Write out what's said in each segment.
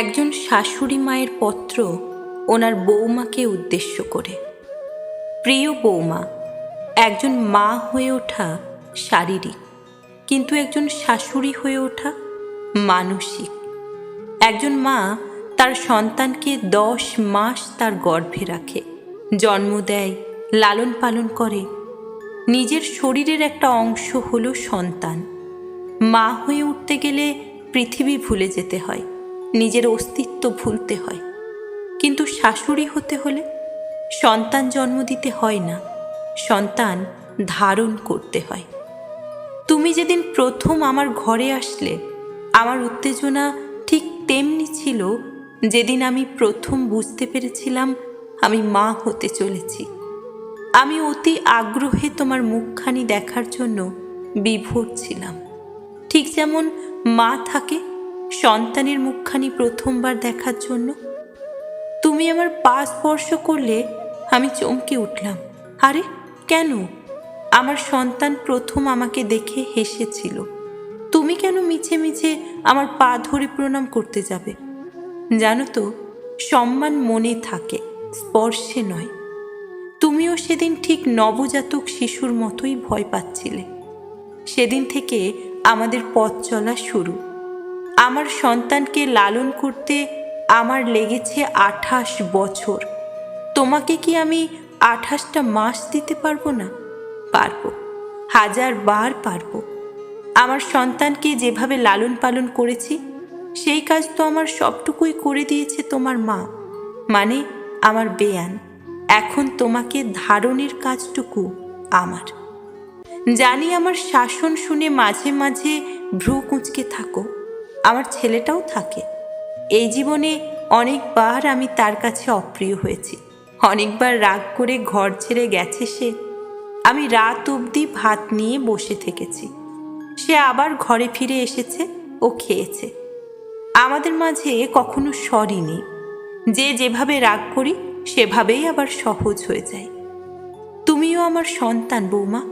একজন শাশুড়ি মায়ের পত্র ওনার বৌমাকে উদ্দেশ্য করে। প্রিয় বৌমা একজন মা হয়ে ওঠা শারীরিক, কিন্তু একজন শাশুড়ি হয়ে ওঠা মানসিক। একজন মা তার সন্তানকে দশ মাস তার গর্ভে রাখে, জন্ম দেয়, লালন পালন করে। নিজের শরীরের একটা অংশ হলো সন্তান। মা হয়ে উঠতে গেলে পৃথিবী ভুলে যেতে হয়। নিজের অস্তিত্ব ভুলতে হয়। কিন্তু শাশুড়ি হতে হলে সন্তান জন্ম দিতে হয় না, সন্তান ধারণ করতে হয়। তুমি যেদিন প্রথম আমার ঘরে আসলে, আমার উত্তেজনা ঠিক তেমনি ছিল যেদিন আমি প্রথম বুঝতে পেরেছিলাম আমি মা হতে চলেছি। আমি অতি আগ্রহে তোমার মুখখানি দেখার জন্য বিভোর ছিলাম। ঠিক যেমন মা থাকে সন্তানের মুখখানি প্রথমবার দেখার জন্য। তুমি আমার পা স্পর্শ করলে আমি চমকে উঠলাম। আরে, কেন? আমার সন্তান প্রথম আমাকে দেখে হেসেছিল। তুমি কেন মিছে মিছে আমার পা ধরে প্রণাম করতে যাবে? জানো তো, সম্মান মনে থাকে, স্পর্শে নয়। তুমিও সেদিন ঠিক নবজাতক শিশুর মতোই ভয় পাচ্ছিলে। সেদিন থেকে আমাদের পথ চলা শুরু। আমার সন্তানকে লালন করতে আমার লেগেছে আঠাশ বছর। তোমাকে কি আমি আঠাশটা মাস দিতে পারব না? পারব। হাজার বার পারব। আমার সন্তানকে যেভাবে লালন পালন করেছি, সেই কাজ তো আমার সবটুকুই করে দিয়েছে তোমার মা। মানে আমার বেয়ান। এখন তোমাকে ধারণের কাজটুকু আমার। জানি আমার শাসন শুনে মাঝে মাঝে ভ্রু কুঁচকে থাকো। আমার ছেলেটাও থাকে। এই জীবনে অনেকবার আমি তার কাছে অপ্রিয় হয়েছি। অনেকবার রাগ করে ঘর ছেড়ে গেছে সে। আমি রাত অবধি ভাত নিয়ে বসে থেকেছি। সে আবার ঘরে ফিরে এসেছে ও খেয়েছে। আমাদের মাঝে কখনো সরি নেই যে যেভাবে রাগ করি, সেভাবেই আবার সহজ হয়ে যায়। তুমিও আমার সন্তান, বৌমা।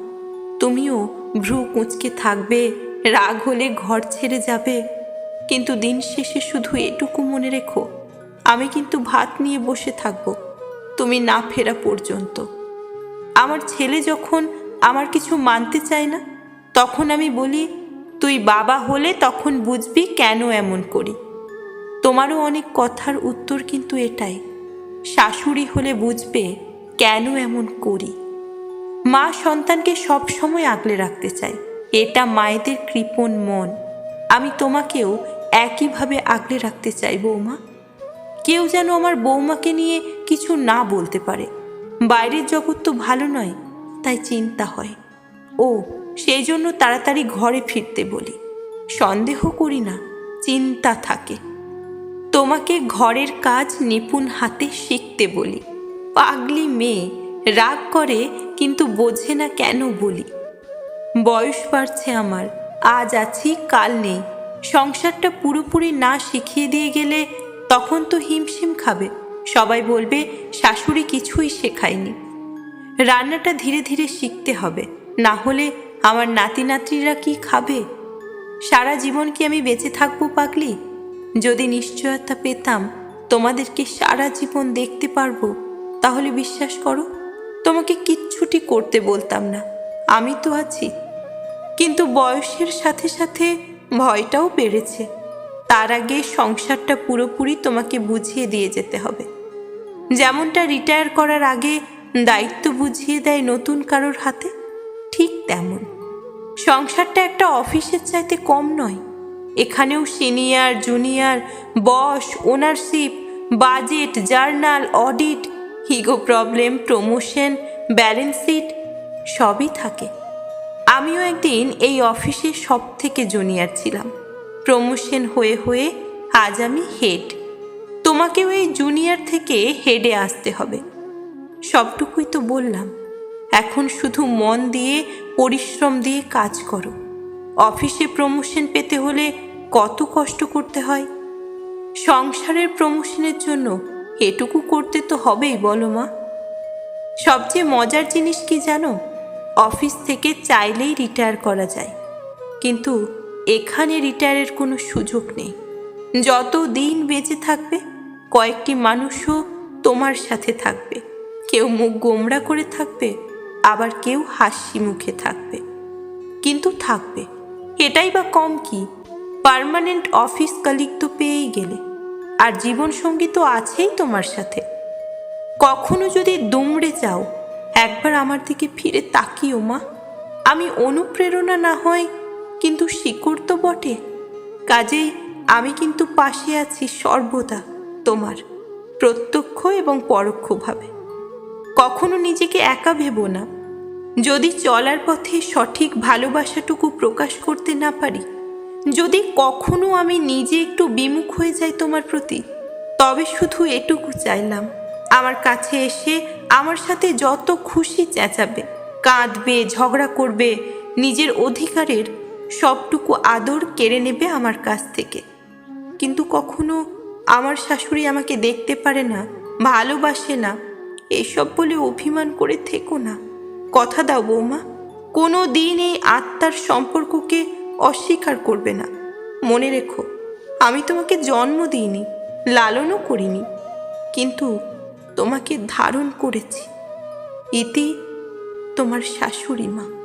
তুমিও ভ্রু কুঁচকে থাকবে, রাগ হলে ঘর ছেড়ে যাবে। কিন্তু দিন শেষে শুধু এটুকু মনে রেখো, আমি কিন্তু ভাত নিয়ে বসে থাকব, তুমি না ফেরা পর্যন্ত। আমার ছেলে যখন আমার কিছু মানতে চায় না, তখন আমি বলি, তুই বাবা হলে তখন বুঝবি কেন এমন করি? তোমারও অনেক কথার উত্তর কিন্তু এটাই, শাশুড়ি হলে বুঝবে কেন এমন করি? মা সন্তানকে সব সময় আগলে রাখতে চায়, এটা মায়েদের কৃপণ মন, আমি তোমাকেও একইভাবে আগলে রাখতে চাই বৌমা। কেউ যেন আমার বৌমাকে নিয়ে কিছু না বলতে পারে। বাইরের জগৎ তো ভালো নয়, তাই চিন্তা হয়। ও, সেই জন্য তাড়াতাড়ি ঘরে ফিরতে বলি। সন্দেহ করি না, চিন্তা থাকে। তোমাকে ঘরের কাজ নিপুণ হাতে শিখতে বলি। পাগলি মেয়ে, রাগ করে কিন্তু বোঝে না কেন বলি। বয়স বাড়ছে আমার, আজ আছি, কাল নেই। সংসারটা পুরোপুরি না শিখিয়ে দিয়ে গেলে তখন তো হিমশিম খাবে। সবাই বলবে, শাশুড়ি কিছুই শেখায়নি। রান্নাটা ধীরে ধীরে শিখতে হবে। না হলে আমার নাতি নাতনিরা কি খাবে? সারা জীবন কি আমি বেঁচে থাকব পাগলি? যদি নিশ্চয়তা পেতাম, তোমাদেরকে সারা জীবন দেখতে পারব, তাহলে বিশ্বাস করো, তোমাকে কিচ্ছুটি করতে বলতাম না। আমি তো আছি। কিন্তু বয়সের সাথে সাথে ভয়টাও বেড়েছে। তার আগে সংসারটা পুরোপুরি তোমাকে বুঝিয়ে দিয়ে যেতে হবে। যেমনটা রিটায়ার করার আগে দায়িত্ব বুঝিয়ে দেয় নতুন কারোর হাতে, ঠিক তেমন। সংসারটা একটা অফিসের চাইতে কম নয়। এখানেও senior junior boss ownership budget journal audit হিগো problem promotion balance sheet সবই থাকে। আমিও একদিন এই অফিসে সব থেকে জুনিয়র ছিলাম। প্রমোশন হয়ে হয়ে আজ আমি হেড। তোমাকেও এই জুনিয়র থেকে হেডে আসতে হবে। সবটুকুই তো বললাম। এখন শুধু মন দিয়ে, পরিশ্রম দিয়ে কাজ করো। অফিসে প্রমোশন পেতে হলে কত কষ্ট করতে হয়? সংসারের প্রমোশনের জন্য এটুকু করতে তো হবেই, বলো মা। সবচেয়ে মজার জিনিস কি জানো? অফিস থেকে চাইলেই রিটায়ার করা যায়। কিন্তু এখানে রিটায়ারের কোনো সুযোগ নেই। যত দিন বেঁচে থাকবে, কয়েকটি মানুষও তোমার সাথে থাকবে। কেউ মুখ গোমরা করে থাকবে, আবার কেউ হাসি মুখে থাকবে। কিন্তু থাকবে। এটাই বা কম কি? পার্মানেন্ট অফিস কালিক তো পেয়েই গেলে। আর জীবনসঙ্গী তো আছেই তোমার সাথে। কখনো যদি দুমড়ে যাও একবার আমার দিকে ফিরে তাকিও, মা। আমি অনুপ্রেরণা না হয়, কিন্তু শিকড় তো বটে। কাজেই আমি কিন্তু পাশে আছি সর্বদা তোমার, প্রত্যক্ষ এবং পরোক্ষভাবে। কখনো নিজেকে একা ভেবো না। যদি চলার পথে সঠিক ভালোবাসাটুকু প্রকাশ করতে না পারি, যদি কখনো আমি নিজে একটু বিমুখ হয়ে যাই তোমার প্রতি, তবে শুধু এটুকু চাইলাম, আমার কাছে এসে আমার সাথে যত খুশি চেঁচাবে, কাঁদবে, ঝগড়া করবে, নিজের অধিকারের সবটুকু আদর কেড়ে নেবে আমার কাছ থেকে। কিন্তু কখনো আমার শাশুড়ি আমাকে দেখতে পারে না, ভালোবাসে না, এসব বলে অভিমান করে থেকো না। কথা দাও বৌমা কোনো দিন এই আত্মার সম্পর্ককে অস্বীকার করবে না। মনে রেখো, আমি তোমাকে জন্ম দিইনি, লালনও করিনি, কিন্তু তোমাকে ধারণ করেছি। ইতি তোমার শাশুড়ি মা।